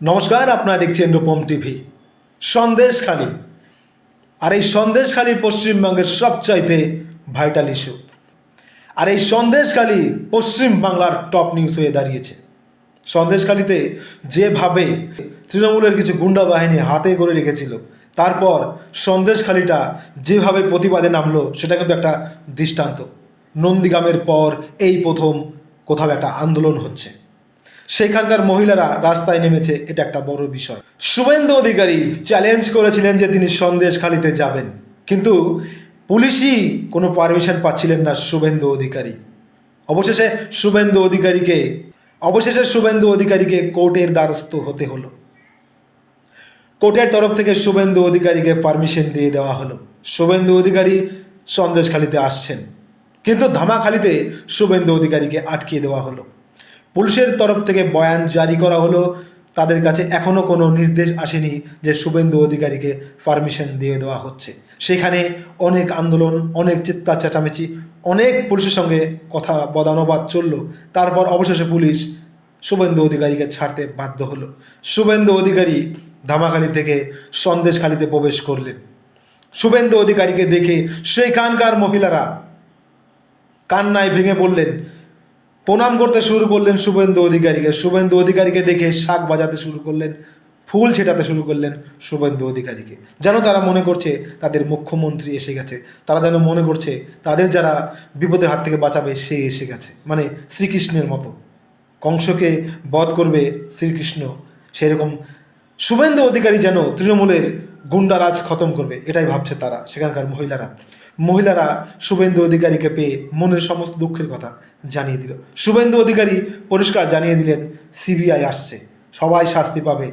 নমস্কার, আপনারা দেখছেন রূপম টিভি। সন্দেশখালী। আর এই সন্দেশখালী পশ্চিমবঙ্গের সবচাইতে ভাইটাল ইস্যু আর এই সন্দেশখালী পশ্চিম বাংলার টপ নিউজ হয়ে দাঁড়িয়েছে। সন্দেশখালীতে যেভাবে তৃণমূলের কিছু গুন্ডা বাহিনী হাতে করে রেখেছিল, তারপর সন্দেশখালীটা যেভাবে প্রতিবাদে নামলো, সেটা কিন্তু একটা দৃষ্টান্ত। নন্দীগ্রামের পর এই প্রথম কোথাও একটা আন্দোলন হচ্ছে। সেখানকার মহিলারা রাস্তায় নেমেছে, এটা একটা বড় বিষয়। শুভেন্দু অধিকারী চ্যালেঞ্জ করেছিলেন যে তিনি সন্দেশখালিতে যাবেন। কিন্তু পুলিশই কোনো পারমিশন পাচ্ছিলেন না শুভেন্দু অধিকারী। অবশেষে শুভেন্দু অধিকারীকে, অবশেষে শুভেন্দু অধিকারীকে কোর্টের দ্বারস্থ হতে হলো। কোর্টের তরফ থেকে শুভেন্দু অধিকারীকে পারমিশন দিয়ে দেওয়া হলো। শুভেন্দু অধিকারী সন্দেশখালিতে আসছেন। কিন্তু ধামাখালিতে শুভেন্দু অধিকারীকে আটকিয়ে দেওয়া হলো। পুলিশের তরফ থেকে বয়ান জারি করা হলো। তাদের কাছে এখনও কোনো নির্দেশ আসেনি যে শুভেন্দু অধিকারীকে পারমিশন দিয়ে দেওয়া হচ্ছে। সেখানে অনেক আন্দোলন, অনেক চিৎকার, চেঁচামেচি, অনেক পুলিশের সঙ্গে কথা বদানুবাদ চলল। তারপর অবশেষে পুলিশ শুভেন্দু অধিকারীকে ছাড়তে বাধ্য হলো। শুভেন্দু অধিকারী ধামাখালি থেকে সন্দেশখালিতে প্রবেশ করলেন। শুভেন্দু অধিকারীকে দেখে সেইখানকার মহিলারা কান্নায় ভেঙে পড়লেন। প্রণাম করতে শুরু করলেন শুভেন্দু অধিকারীকে। শুভেন্দু অধিকারীকে দেখে শাক বাজাতে শুরু করলেন, ফুল ছেটাতে শুরু করলেন শুভেন্দু অধিকারীকে। যেন তারা মনে করছে তাদের মুখ্যমন্ত্রী এসে গেছে, তারা যেন মনে করছে তাদের যারা বিপদের হাত থেকে বাঁচাবে সে এসে গেছে। মানে শ্রীকৃষ্ণের মতো। কংসকে বধ করবে শ্রীকৃষ্ণ, সেরকম শুভেন্দু অধিকারী যেন তৃণমূলের গুন্ডারাজ খতম করবে, এটাই ভাবছে তারা, সেখানকার মহিলারা। মহিলারা শুভেন্দু অধিকারীকে পেয়ে মনের সমস্ত দুঃখের কথা জানিয়ে দিল। শুভেন্দু অধিকারী পরিষ্কার জানিয়ে দিলেন, সিবিআই আসছে, সবাই শাস্তি পাবে,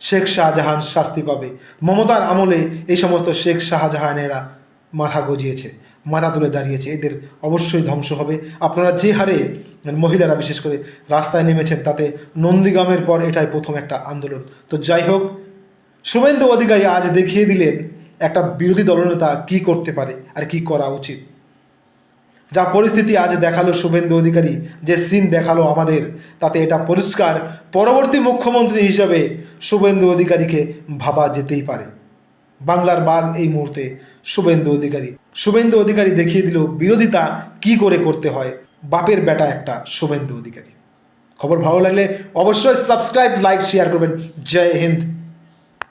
শেখ শাহজাহান শাস্তি পাবে। মমতার আমলে এই সমস্ত শেখ শাহজাহানেরা মাথা গজিয়েছে, মাথা তুলে দাঁড়িয়েছে, এদের অবশ্যই ধ্বংস হবে। আপনারা যে হারে মহিলারা বিশেষ করে রাস্তায় নেমেছেন, তাতে নন্দীগ্রামের পর এটাই প্রথম একটা আন্দোলন। তো যাই হোক শুভেন্দু অধিকারী আজ দেখিয়ে দিলেন একটা বিরোধী দলনেতা কি করতে পারে আর কি করা উচিত। যা পরিস্থিতি আজ দেখাল শুভেন্দু অধিকারী, যে সিন দেখাল আমাদের, তাতে এটা পরিষ্কার পরবর্তী মুখ্যমন্ত্রী হিসাবে শুভেন্দু অধিকারীকে ভাবা যেতেই পারে। বাংলার বাঘ এই মুহূর্তে শুভেন্দু অধিকারী। শুভেন্দু অধিকারী দেখিয়ে দিল বিরোধিতা কি করে করতে হয়, বাপের বেটা একটা শুভেন্দু অধিকারী। খবর ভালো লাগলে অবশ্যই সাবস্ক্রাইব, লাইক শেয়ার করবেন। জয় হিন্দ।